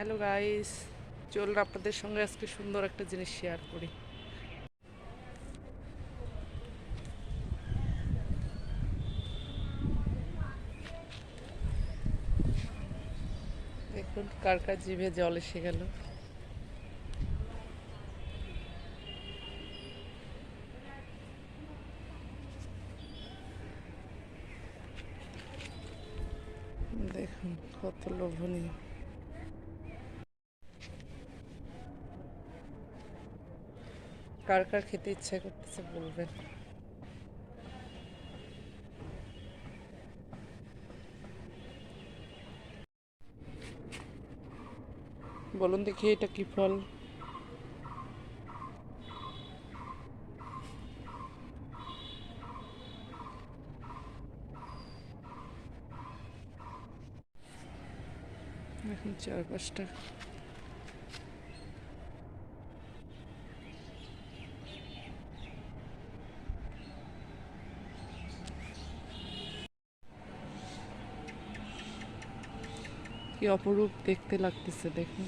Hello guys চলুন আপনাদের সঙ্গে আজকে সুন্দর একটা জিনিস শেয়ার করি। দেখুন, কার কার জিভে জল এসে গেল। দেখুন, কত লোভনীয়। কার কার খেতে ইচ্ছা করতেছে বলবেন। বলুন দেখি এটা কি ফল? চার পাঁচটা। কি অপরূপ দেখতে লাগতেছে দেখুন।